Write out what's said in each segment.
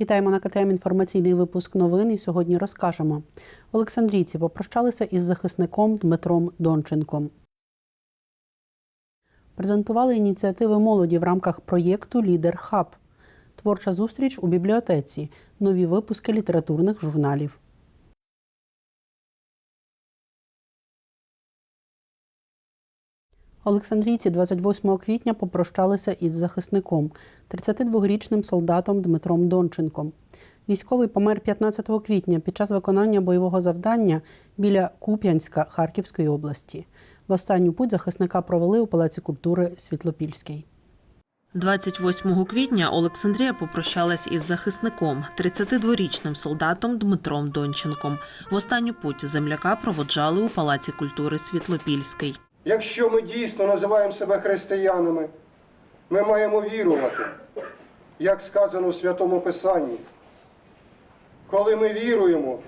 Вітаємо на КТМ інформаційний випуск новин. І сьогодні розкажемо. Олександрійці попрощалися із захисником Дмитром Донченком. Презентували ініціативи молоді в рамках проєкту Лідер Хаб. Творча зустріч у бібліотеці. Нові випуски літературних журналів. Олександрійці 28 квітня попрощалися із захисником, 32-річним солдатом Дмитром Донченком. Військовий помер 15 квітня під час виконання бойового завдання біля Куп'янська Харківської області. В останню путь захисника провели у Палаці культури Світлопільський. 28 квітня Олександрія попрощалась із захисником, 32-річним солдатом Дмитром Донченком. В останню путь земляка проводжали у Палаці культури Світлопільський. Якщо ми дійсно називаємо себе християнами, ми маємо вірувати, як сказано в Святому Писанні. Коли ми віруємо,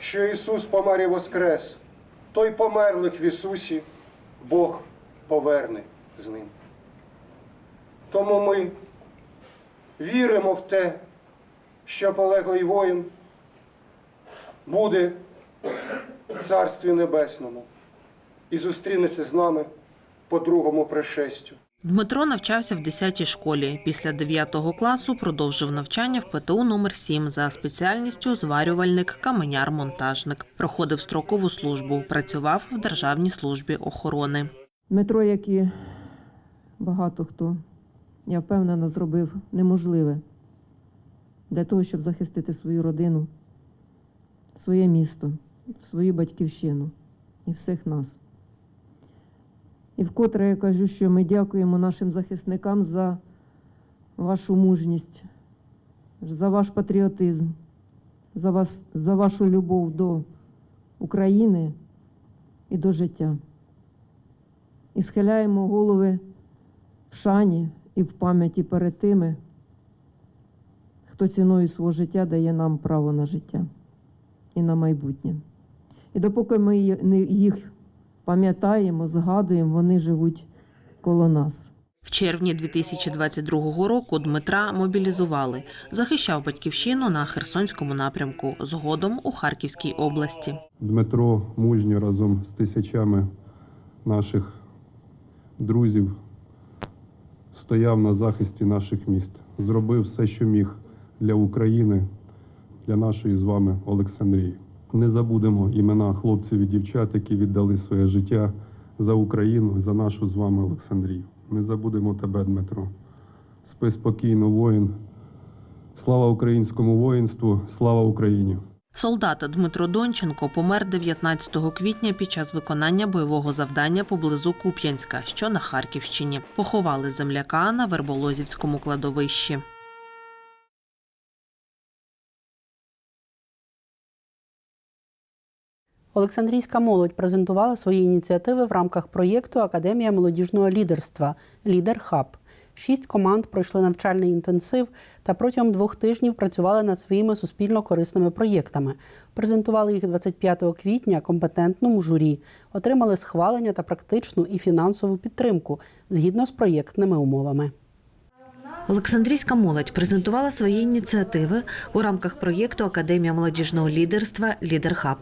що Ісус помер і воскрес, то й померлих в Ісусі Бог поверне з ним. Тому ми віримо в те, що полеглий воїн буде в Царстві Небесному і зустрінеться з нами по другому пришестю. Дмитро навчався в 10-й школі. Після 9 класу продовжив навчання в ПТУ номер 7 за спеціальністю зварювальник, каменяр-монтажник. Проходив строкову службу, працював в Державній службі охорони. Дмитро, як і багато хто, я впевнена, зробив неможливе для того, щоб захистити свою родину, своє місто, свою батьківщину і всіх нас. І вкотре я кажу, що ми дякуємо нашим захисникам за вашу мужність, за ваш патріотизм, за, вас, за вашу любов до України і до життя і схиляємо голови в шані і в пам'яті перед тими, хто ціною свого життя дає нам право на життя і на майбутнє. І допоки ми їх пам'ятаємо, згадуємо, вони живуть коло нас. В червні 2022 року Дмитра мобілізували. Захищав батьківщину на Херсонському напрямку, згодом у Харківській області. Дмитро мужньо разом з тисячами наших друзів стояв на захисті наших міст, зробив все, що міг для України, для нашої з вами Олександрії. Не забудемо імена хлопців і дівчат, які віддали своє життя за Україну за нашу з вами Олександрію. Не забудемо тебе, Дмитро. Спи спокійно, воїн. Слава українському воїнству, слава Україні! Солдат Дмитро Донченко помер 19 квітня під час виконання бойового завдання поблизу Куп'янська, що на Харківщині. Поховали земляка на Верболозівському кладовищі. Олександрійська молодь презентувала свої ініціативи в рамках проєкту Академія молодіжного лідерства Лідер Хаб. Шість команд пройшли навчальний інтенсив та протягом двох тижнів працювали над своїми суспільно корисними проєктами. Презентували їх 25 квітня компетентному журі, отримали схвалення та практичну і фінансову підтримку згідно з проєктними умовами. Олександрійська молодь презентувала свої ініціативи у рамках проєкту Академія молодіжного лідерства Лідер Хаб.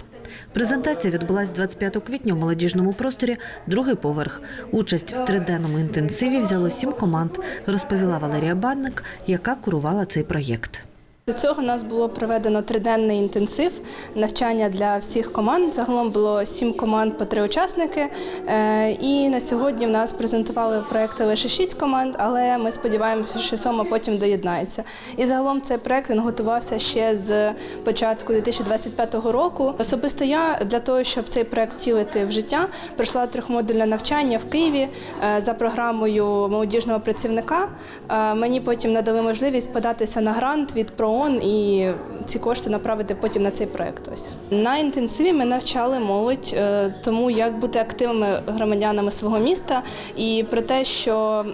Презентація відбулась 25 квітня в молодіжному просторі, другий поверх. Участь в триденному інтенсиві взяло сім команд, розповіла Валерія Банник, яка курувала цей проєкт. До цього у нас було проведено триденний інтенсив навчання для всіх команд. Загалом було сім команд по три учасники. Е, І на сьогодні в нас презентували проекти лише шість команд, але ми сподіваємося, що сьома потім доєднається. І загалом цей проект він готувався ще з початку 2025 року. Особисто я для того, щоб цей проект втілити в життя, пройшла трьохмодульне навчання в Києві е, за програмою молодіжного працівника. Е, Мені потім надали можливість податися на грант від ПРООН і ці кошти направити потім на цей проект. Ось на інтенсиві ми навчали молодь е, тому, як бути активними громадянами свого міста, і про те, що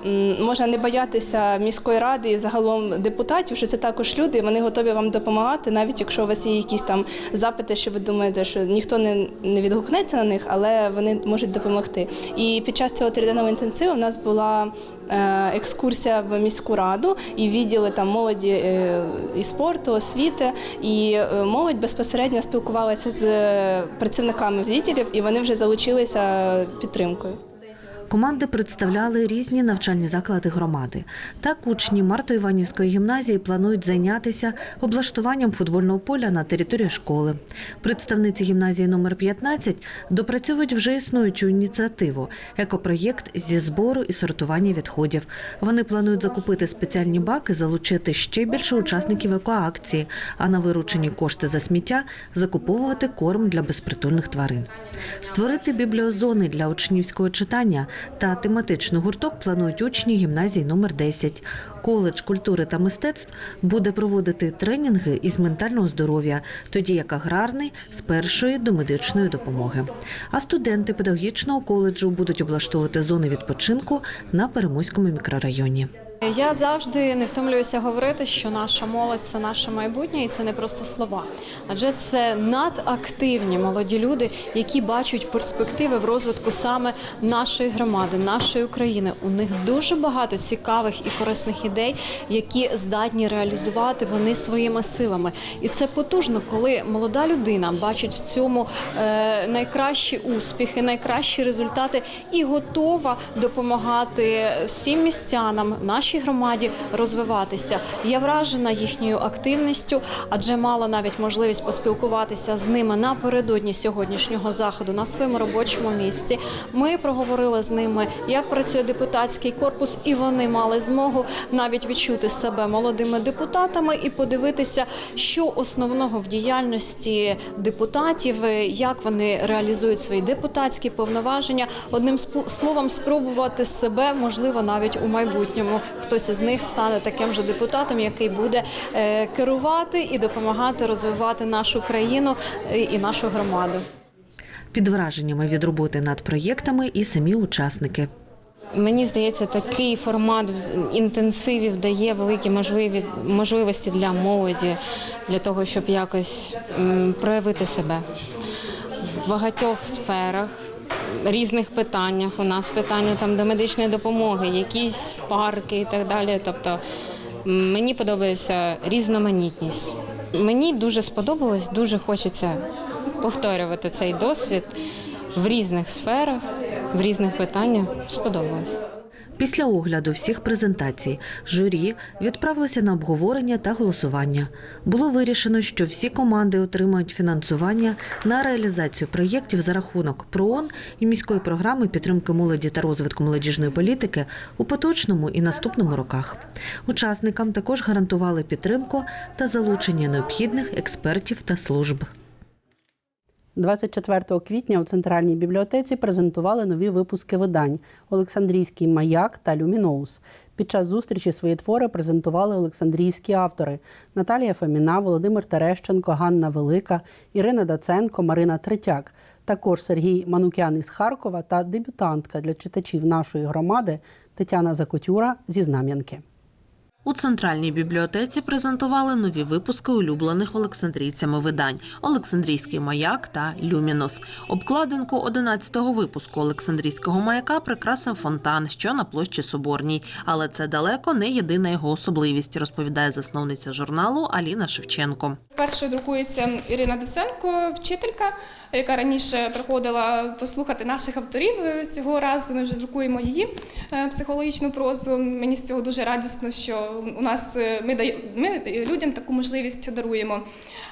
можна не боятися міської ради і загалом депутатів, що це також люди, вони готові вам допомагати, навіть якщо у вас є якісь там запити, що ви думаєте, що ніхто не, не відгукнеться на них, але вони можуть допомогти. І під час цього триденного інтенсиву в нас була екскурсія в міську раду і відділи там молоді е, і спорту, освіти. І е, молодь безпосередньо спілкувалася з працівниками відділів, і вони вже залучилися підтримкою. Команди представляли різні навчальні заклади громади. Так, учні Марто-Іванівської гімназії планують зайнятися облаштуванням футбольного поля на території школи. Представниці гімназії номер 15 допрацьовують вже існуючу ініціативу екопроєкт зі збору і сортування відходів. Вони планують закупити спеціальні баки, залучити ще більше учасників екоакції, а на виручені кошти за сміття закуповувати корм для безпритульних тварин. Створити бібліозони для учнівського читання та тематичний гурток планують учні гімназії номер 10. Коледж культури та мистецтв буде проводити тренінги із ментального здоров'я, тоді як аграрний з першої до медичної допомоги. А студенти педагогічного коледжу будуть облаштовувати зони відпочинку на Перемойському мікрорайоні. Я завжди не втомлююся говорити, що наша молодь це наше майбутнє, і це не просто слова. Адже це надактивні молоді люди, які бачать перспективи в розвитку саме нашої громади, нашої України. У них дуже багато цікавих і корисних ідей, які здатні реалізувати вони своїми силами. І це потужно, коли молода людина бачить в цьому е, найкращі успіхи, найкращі результати і готова допомагати всім містянам, нашій громаді розвиватися. Я вражена їхньою активністю, адже мала навіть можливість поспілкуватися з ними напередодні сьогоднішнього заходу на своєму робочому місці. Ми проговорили з ними, як працює депутатський корпус, і вони мали змогу навіть відчути себе молодими депутатами і подивитися, що основного в діяльності депутатів, як вони реалізують свої депутатські повноваження. Одним словом, спробувати себе можливо навіть у майбутньому. Хтось із них стане таким же депутатом, який буде е, керувати і допомагати розвивати нашу країну е, і нашу громаду. Під враженнями від роботи над проєктами і самі учасники. Мені здається, такий формат інтенсивів дає великі можливі, можливості для молоді, для того, щоб якось проявити себе в багатьох сферах, різних питаннях. У нас питання там до медичної допомоги, якісь парки і так далі. Тобто мені подобається різноманітність. Мені дуже сподобалось, дуже хочеться повторювати цей досвід в різних сферах, в різних питаннях. Сподобалось. Після огляду всіх презентацій журі відправилося на обговорення та голосування. Було вирішено, що всі команди отримають фінансування на реалізацію проєктів за рахунок ПРООН і міської програми підтримки молоді та розвитку молодіжної політики у поточному і наступному роках. Учасникам також гарантували підтримку та залучення необхідних експертів та служб. 24 квітня у центральній бібліотеці презентували нові випуски видань Олександрійський маяк та Люміноус. Під час зустрічі свої твори презентували олександрійські автори Наталія Фоміна, Володимир Терещенко, Ганна Велика, Ірина Даценко, Марина Третяк. Також Сергій Манукян із Харкова та дебютантка для читачів нашої громади Тетяна Закотюра зі Знам'янки. У центральній бібліотеці презентували нові випуски улюблених олександрійцями видань Олександрійський маяк та Люмінус. Обкладинку 11-го випуску Олександрійського маяка прикрасив фонтан, що на площі Соборній. Але це далеко не єдина його особливість, розповідає засновниця журналу Аліна Шевченко. Першою друкується Ірина Доценко, вчителька, яка раніше приходила послухати наших авторів. Цього разу ми вже друкуємо її е, психологічну прозу. Мені з цього дуже радісно, що у нас е, ми дає- ми людям таку можливість даруємо.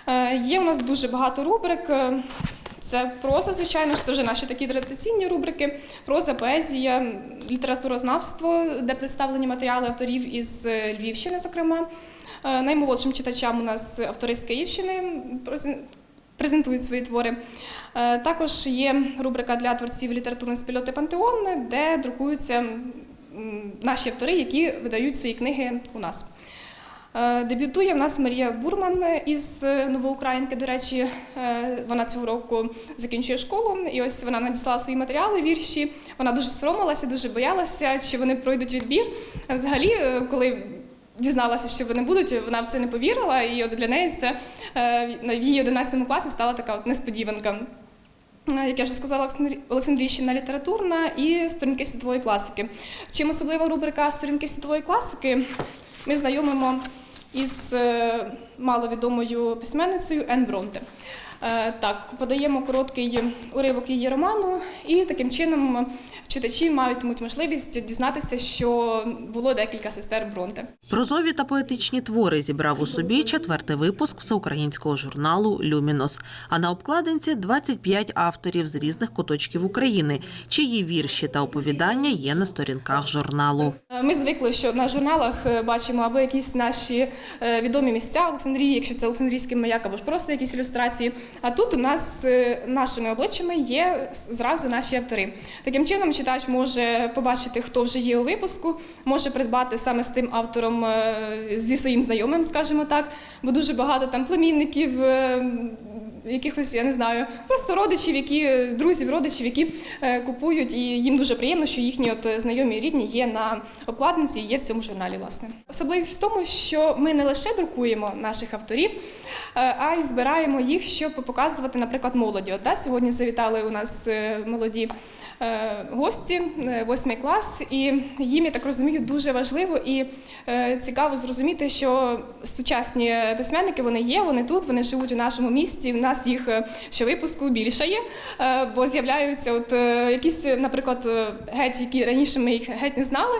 Е, Є у нас дуже багато рубрик. Е, Це проза, звичайно ж, це вже наші такі традиційні рубрики. Проза, поезія, літературознавство, де представлені матеріали авторів із Львівщини, зокрема. Наймолодшим читачам у нас автори з Київщини презентують свої твори. Також є рубрика для творців літературної спільноти Пантеон, де друкуються наші автори, які видають свої книги у нас. Е, Дебютує в нас Марія Бурман із е, Новоукраїнки. До речі, е, вона цього року закінчує школу, і ось вона надіслала свої матеріали, вірші. Вона дуже соромилася, дуже боялася, чи вони пройдуть відбір. Взагалі, коли дізналася, що вони будуть, вона в це не повірила, і от для неї це в її 11 класі стала така от несподіванка. Е, Як я вже сказала, Олександрі- Олександрійщина літературна і сторінки світової класики. Чим особлива рубрика сторінки світової класики? Ми знайомимо із е, маловідомою письменницею Ен Бронте. Е, Так, подаємо короткий уривок її роману, і таким чином читачі матимуть можливість дізнатися, що було декілька сестер Бронте. Прозові та поетичні твори зібрав у собі четвертий випуск всеукраїнського журналу Люмінос. А на обкладинці 25 авторів з різних куточків України, чиї вірші та оповідання є на сторінках журналу. Е, Ми звикли, що на журналах е, бачимо або якісь наші відомі місця Олександрії, якщо це Олександрійський маяк, або ж просто якісь ілюстрації. А тут у нас з нашими обличчями є зразу наші автори. Таким чином, читач може побачити, хто вже є у випуску, може придбати саме з тим автором е, зі своїм знайомим, скажімо так, бо дуже багато там племінників. Якихось, я не знаю, просто родичів, які друзів, родичів, які е, купують, і їм дуже приємно, що їхні от е, знайомі і рідні є на обкладинці, є в цьому журналі. Власне, особливість в тому, що ми не лише друкуємо наших авторів, е, а й збираємо їх, щоб показувати, наприклад, молоді. От, да, сьогодні завітали у нас молоді гості, восьмий клас, і їм, я так розумію, дуже важливо і цікаво зрозуміти, що сучасні письменники вони є, вони тут, вони живуть у нашому місті. Нас їх е, щовипуску більше є, бо з'являються от е, якісь, наприклад, е, геть, які раніше ми їх геть не знали.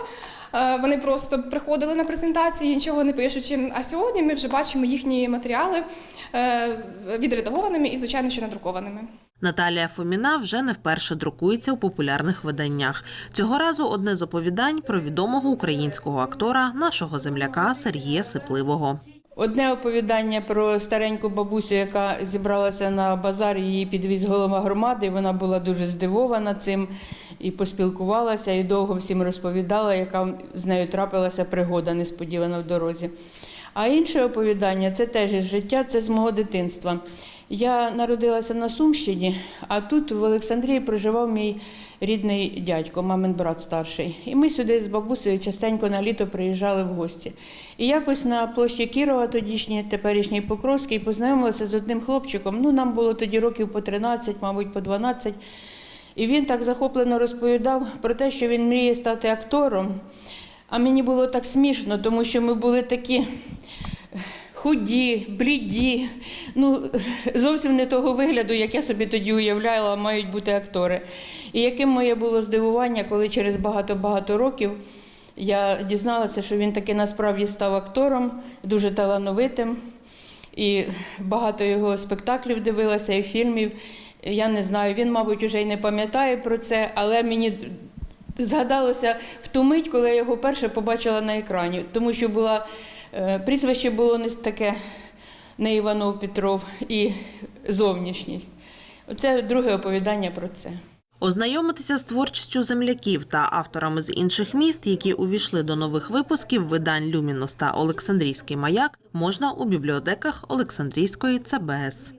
Вони просто приходили на презентації, нічого не пишучи. А сьогодні ми вже бачимо їхні матеріали відредагованими і, звичайно, що надрукованими. Наталія Фоміна вже не вперше друкується у популярних виданнях. Цього разу одне з оповідань про відомого українського актора, нашого земляка Сергія Сипливого. Одне оповідання про стареньку бабусю, яка зібралася на базар, її підвіз голова громади. Вона була дуже здивована цим і поспілкувалася, і довго всім розповідала, яка з нею трапилася пригода несподівано в дорозі. А інше оповідання це теж життя, це з мого дитинства. Я народилася на Сумщині, а тут в Олександрії проживав мій рідний дядько, мамин брат старший. І ми сюди з бабусею частенько на літо приїжджали в гості. І якось на площі Кірова, тодішній теперішній Покровський, познайомилася з одним хлопчиком. Ну, нам було тоді років по 13, мабуть, по 12. І він так захоплено розповідав про те, що він мріє стати актором. А мені було так смішно, тому що ми були такі худі, бліді, ну зовсім не того вигляду, як я собі тоді уявляла, мають бути актори. І яким моє було здивування, коли через багато-багато років я дізналася, що він таки насправді став актором, дуже талановитим. І багато його спектаклів дивилася і фільмів. Я не знаю, він, мабуть, уже й не пам'ятає про це, але мені згадалося в ту мить, коли я його перше побачила на екрані, тому що була прізвище було не таке не Іванов Петров і зовнішність. Оце друге оповідання про це. Ознайомитися з творчістю земляків та авторами з інших міст, які увійшли до нових випусків видань Люмінус та Олександрійський маяк, можна у бібліотеках Олександрійської ЦБС.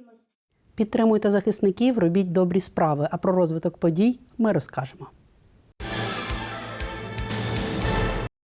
Підтримуйте захисників, робіть добрі справи. А про розвиток подій ми розкажемо.